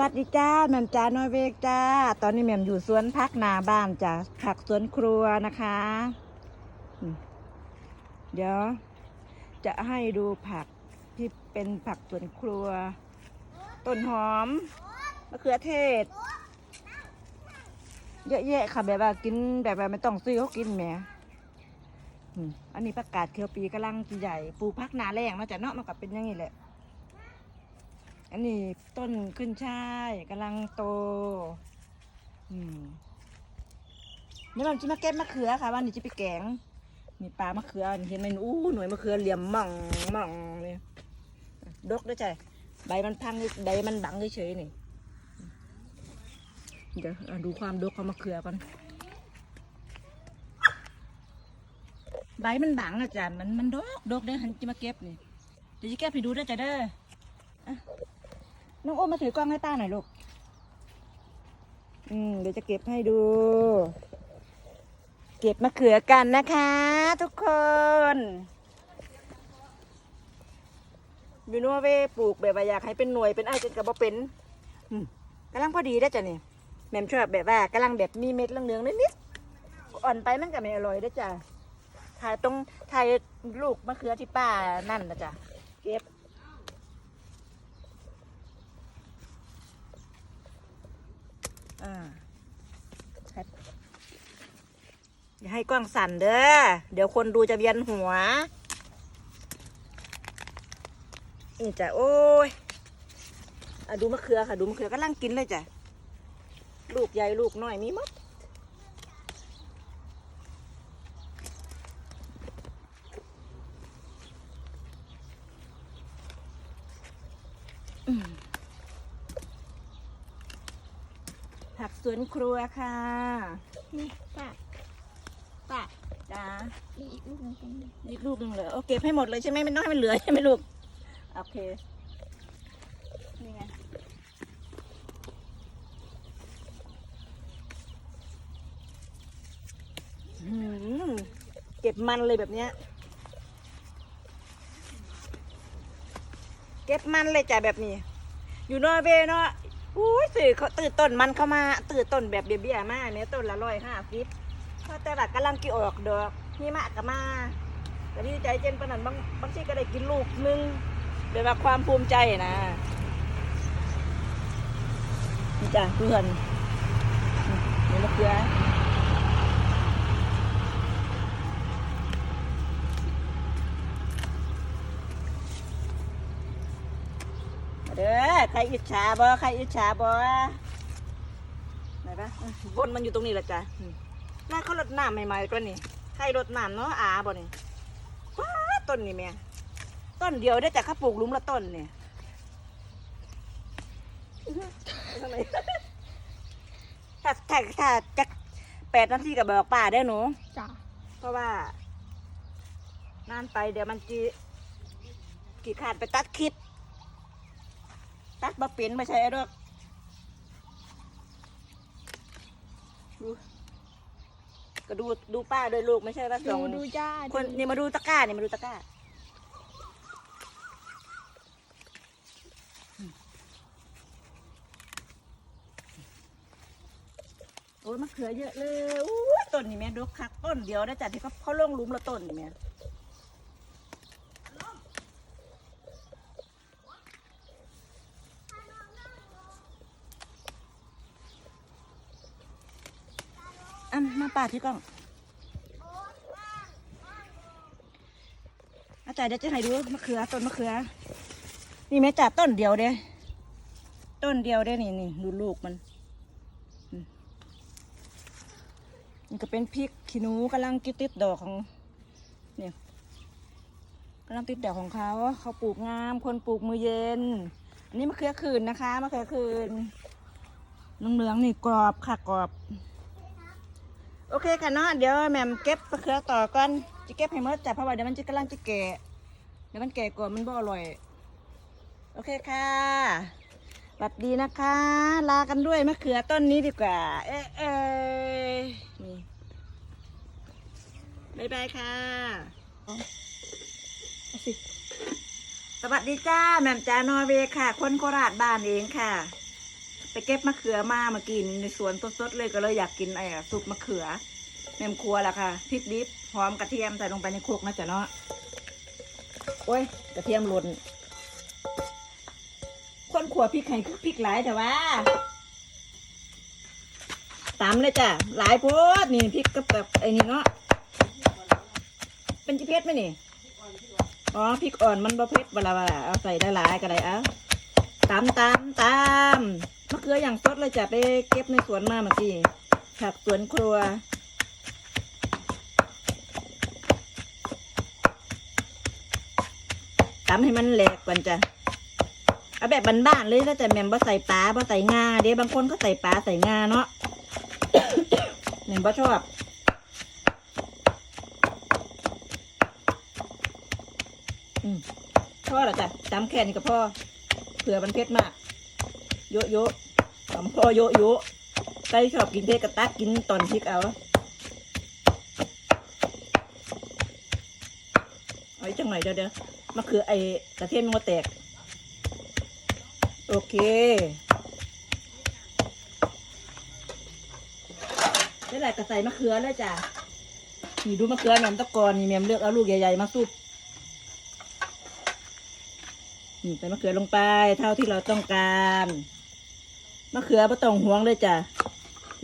วัสดีจ้าแม่มจ้านอยเวกจ้า ตอนนี้แม่มอยู่สวนพักนาบ้านจ้ะผักสวนครัวนะคะ เดี๋ยว จะให้ดูผักที่เป็นผักสวนครัว ต้นหอมมะเขือเทศ เยอะแยะค่ะแบบว่ากินแบบว่าไม่ต้องซื้อเขากินแหมอันนี้ประกาศเคียวปีกำลังใหญ่ ปูพักนาแรงนะจ้ะเนาะมันก็เป็นอย่างนี้แหละ อันนี้ต้นขึ้นช่ายกำลังโต อืมเดี๋ยวมันจะมาเก็บมะเขือค่ะวันนี้จะไปแกงมีปลามะเขือเห็นไหมอู้หน่วยมะเขือเหลี่ยมม่องม่องเลยดกด้วยใจใบมันพังใบมันบังเฉยๆนี่เดี๋ยวดูความดกของมะเขือก่อนใบมันบังอะจ้ะมันมันดกดกเด้อหันจะมาเก็บนี่เดี๋ยวจะเก็บให้ดูด้วยจ้ะเด้อ น้องโอมมาถือกล้องให้ป้าหน่อยลูก อืมเดี๋ยวจะเก็บให้ดู เก็บมะเขือกันนะคะ ทุกคนอยู่นัวเวปลูกแบบว่าอยากให้เป็นหน่วยเป็นไอ้จนกับบ่เป็นอืมกำลังพอดีได้จ้ะนี่แม่มชอบแบบว่ากำลังแบบมีเม็ดเหลืองๆนิดๆอ่อนไปมันก็ไม่อร่อยได้จ้ะถ่ายตรงถ่ายลูกมะเขือที่ป้านั่นนะจ้ะเก็บ อ่าอย่าให้กล้องสั่นเด้อ เดี๋ยวคนดูจะเวียนหัวนี่จ้ะโอ้ยอดูมะเขือค่ะ ดูมะเขือกำลังกินเลยจ้ะ ลูกใหญ่ลูกน้อยมีมัดอืมผักส วนครัวค่ะ นี่ป้าป้าจ้ามีอีกลูกหนึงตรงนี้อีกลูกหนึ่งเหรอโอเก็บให้หมดเลยใช่ไหมไม่ต้องให้มันเหลือใช่ไหมลูก โอเค นี่ไง อืมเก็บมันเลยแบบเนี้ย เก็บมันเลยจ้ะแบบนี้ อยู่นอร์เวย์เนาะ อุ้ยสื่อเขาตื่นต้นมันเข้ามา ตื่นต้นแบบเบี้ยๆมากเนี่ยต้นละร้อยห้าสิบเพราะแต่ละกำลังกี่ออกดอกนี่มะก็มาแต่ดีใจเจนปนนันบางบางทีก็ได้กินลูกนึงเดี๋ยวาความภูมิใจนะนี่จ้ะเพื่อนนี่มะเขือเด้อ ใครอิจฉาบ่ใครอิจฉาบ่ไหนปะอื้อบนมันอยู่ตรงนี้แหละจ้ะอืมแล้วเขารดน้ำใหม่ๆตัวนี้ใครรดน้ำเนาะอาบ่นี่ว้าต้นนี่แม่ต้นเดียวได้แต่เขาปลูกหลุมละต้นเนี่ยอื้อหือทำไมถ้าถ้าถ้าจะแปดนาทีกับบอกป้าได้อหนูจ้าเพราะว่านานไปเดี๋ยวมันจีกี่ขาดไปตัดคลิป ตัดมาเป็นไม่ใช่ไอ้ดอกดูก็ดูดูป้าด้วยลูกไม่ใช่ว่าสดูองดูจ้าคนนี่มาดูตะกร้านี่มาดูตะกร้าโอ้ยมะเขือเยอะเลยอู้ยต้นนี่แม่ดกคักต้นเดียวนะจ๊ะที่เขาเขาลงหลุมละต้นนี่แม่อะมา ป่าที่กล้องอาจารย์เดี๋ยวจะให้ดูมะเขือต้นมะเขือ นี่แม่จับต้นเดียวเด้ต้นเดียวเด้นี่นี่ดูลูกมันอืมนี่ก็เป็นพริกขี้หนูกำลังกิติดดอกของเนี่ยกำลังติดดอกของเขาเขาปลูกงาม คนปลูกมือเย็น อันนี้มะเขือคืนนะคะมะเขือคืนเหลืองๆนี่กรอบค่ะกรอบ โอเคค่ะเนาะเดี๋ยวแม่มเก็บมะเขือต่อก่อนจะเก็บให้หมดจ้ะเพราะว่าเดี๋ยวมันจะกำลังจะแก่เดี๋ยวมันแก่กว่ามันบ่อร่อย โอเคค่ะสวัสดีนะคะ ลากันด้วยมะเขือต้นนี้ดีกว่า เอ๊ะเอ๊ะนี่บายบายค่ะสวัสดีจ้าแม่มจานอเวค่ะ คนโคราชบ้านเองค่ะ ไปเก็บมะเขือมามากินในสวนสดๆเลยก็เลยอยากกินไอ้ซุปมะเขือแม่มครัวล่ะค่ะพริกดิบหอมกระเทียมใส่ลงไปในครกนะจ๊ะเนาะโอ้ยกระเทียมหล่นคนขัวพริกไข่คือพริกหลายแต่ว่าตามเลยจ้ะหลายโพดนี่พริกกับกับไอ้นี่เนาะเป็นจิเพชรไหมนี่อ๋อพริกอ่อนมันบ่เผ็ดเวลาว่าเอาใส่ได้หลายก็ได้เอาตามตามตาม มะเขืออย่างสดเลยจ้ะไปเก็บในสวนมาเมื่อกี้ผักสวนครัว ตำให้มันแหลกก่อนจ้ะ เอาแบบบ้านๆเลยแล้วแต่แม่มบ่ใส่ปลาบ่ใส่งาเดี๋ยวบางคนก็ใส่ปลาใส่งาเนาะแม่มบ่ชอบอืมพ่อเหรอจ้ะตำแค่นี้ก็พ่อเผื่อมันเผ็ดมาก โยะโยะตำพ่อโยะโยะใครชอบกินเผ็ดก็ตักกินตอนพริกเอาเอาอีกจังหน่อยเดี๋ยวเดี๋ยวมะเขือไอ้กระเทียมมันแตก โอเคได้แหละก็ใส่มะเขือแล้วจ้ะนี่ดูมะเขือแม่มตะกอนนี่แม่มเลือกเอาลูกใหญ่ๆมาซุปนี่ใส่มะเขือลงไปเท่าที่เราต้องการ มะเขือไม่ต้องห่วงเลยจ้ะ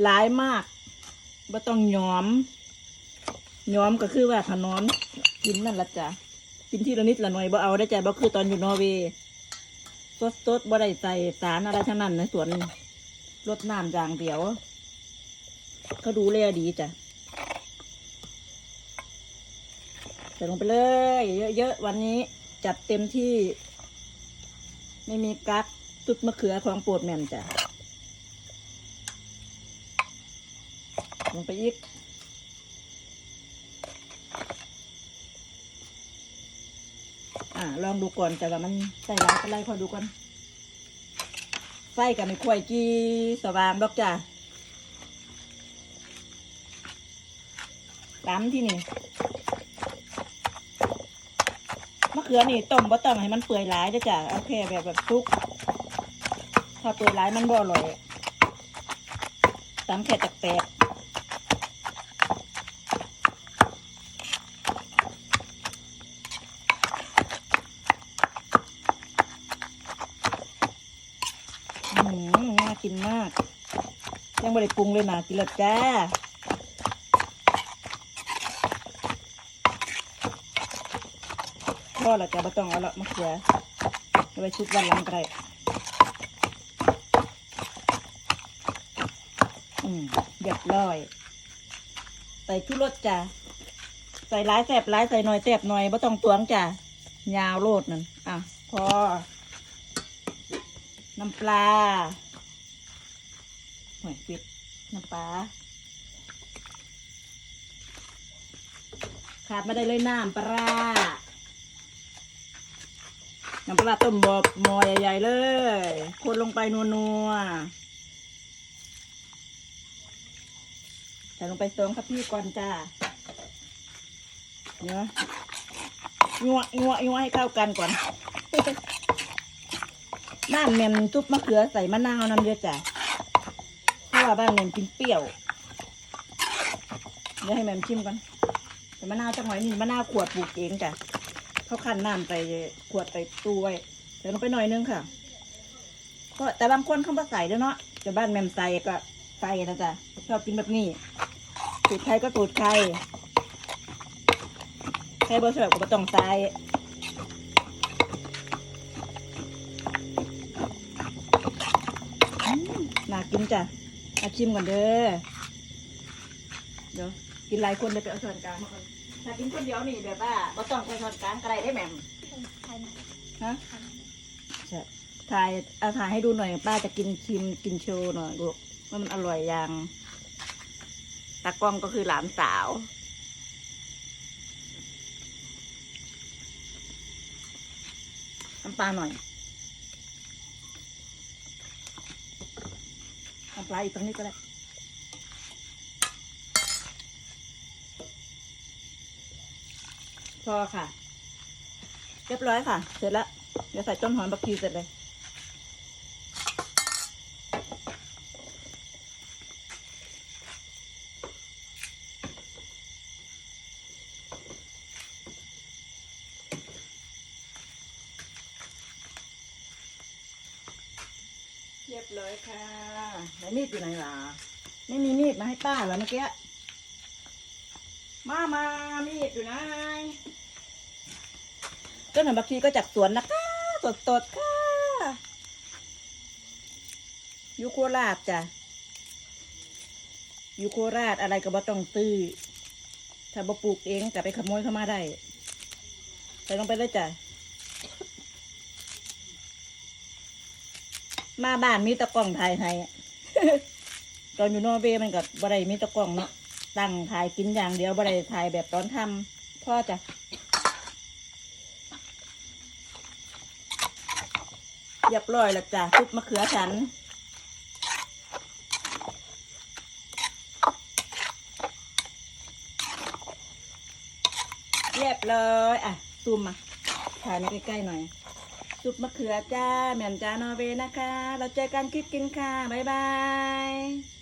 หลายมากไม่ต้องหยอมหยอมก็คือว่าขนอมกินนั่นละจ้ะกินที่ละนิดละหน่อยบ่เอาได้จ้ะบ่คือตอนอยู่นอร์เวย์สดสดบ่ได้ใส่สารอะไรทั้งนั้นในสวนรดน้ำอย่างเดียวเขาดูแลดีจ้ะใส่ลงไปเลย เยอะๆวันนี้จัดเต็มที่ ไม่มีกั๊กตุดมะเขือของโปรดแม่มจ้ะ ลงไปอีก อ่าลองดูก่อนแต่ว่ามันใส่ร้ายอะไรขอดูก่อนไส้กับไม่ค่อยจีสว่างดอกจ้ะตามที่นี่มะเขือนี่ต้มบ่ต้องให้มันเปื่อยหลายด้จ้ะเอาแค่แบบแบบซุก ถ้าเปื่อยหลายมันบ่อร่อยตำแค่แตกๆอื้อหือน่ากิน มาก ยังไม่ได้ปรุงเลยนะกินแล้วจ้าพ่อเราจะไม่ต้องเอาละมะเขือไว้ชุบวันหลังก็ได้อืมเรียบร้อยใส่ชุรสจ้ะใส่ร้ายแสบร้ายใส่หน่อยแสบหน่อยไม่ต้องตวงจ้ะยาวโลดนั่นอะพอน้ำปลา หอยปิดน้ำปลาขาดไม่ได้เลยน้ำปลาน้ำปลาต้มบอบหมอใหญ่ๆเลยคนลงไปนัวๆใส่ลงไปสองครับพี่ก่อนจ้าเนาะงัวงัวงัวให้เข้ากันก่อนบ้านแมมซุปมะเขือใส่มะนาวน้ำเยอะจ้ะ ว่าบ้านแมมกินเปรี้ยว เดี๋ยวให้แมมชิมก่อนใส่มะนาวจังหน่อยนี่มะนาวขวดปลูกเองจ้ะเขาคั้นน้ำไปขวดไปตู้ไว้เดี๋ยวลงไปหน่อยนึงค่ะเพราะแต่บางคนเขาไม่ใส่ด้วยเนาะแต่บ้านแมมใส่ก็ใส่นะจ๊ะชอบกินแบบนี้สูตรใครก็สูตรใครใครบ่ชอบก็บ่ต้องใส่มน่ากินจ้ะ มาชิมก่อนเด้อ เดี๋ยวกินหลายคนเลยไปเอาช้อนกลางมาก่อนถ้ากินคนเดียวนี่แบบว่าบ่ต้องใช้ช้อนกลางก็ได้ได้แหม่มใครนะฮะใช่ถ่ายเอาถ่ายให้ดูหน่อยป้าจะกินชิมกินโชว์หน่อยลูกว่ามันอร่อยยังตากล้องก็คือหลานสาวน้ำปลาหน่อยำปลาอีกตรงนี้ก็ได้พอค่ะ เรียบร้อยค่ะ เสร็จแล้ว เดี๋ยวใส่ต้นหอมบักชีเสร็จเลย เรียบร้อยค่ะไหน มีดอยู่ไหนล่ะไม่มีมีดมาให้ป้าเหรอเมื่อกี้มามามีดอยู่ไหนต้นหอมบักชีก็จากสวนนะคะสดสดๆค่ะอยู่โคราชจ้ะอยู่โคราชอะไรก็บ่ต้องซื้อถ้าบ่ปลูกเองก็ไปขโมยเข้ามาได้ใส่ลงไปเลยจ้ะมาบ้านมีตะกล้องถ่ายให้ ตอนอยู่นอร์เวย์มันก็บ่ได้มีตะกล้องเนาะตั้งถ่ายกินอย่างเดียวบ่ได้ถ่ายแบบตอนทำพ่อจ้ะเรียบร้อยแล้วจ้ะซุปมะเขือฉันเรียบร้อยอะซูมมาถ่ายในใกล้ๆหน่อย ซุปมะเขือจ้าแหม่มจ้า นอร์เวย์นะคะ เราเจอกันคลิปกินค่ะ บ๊ายบาย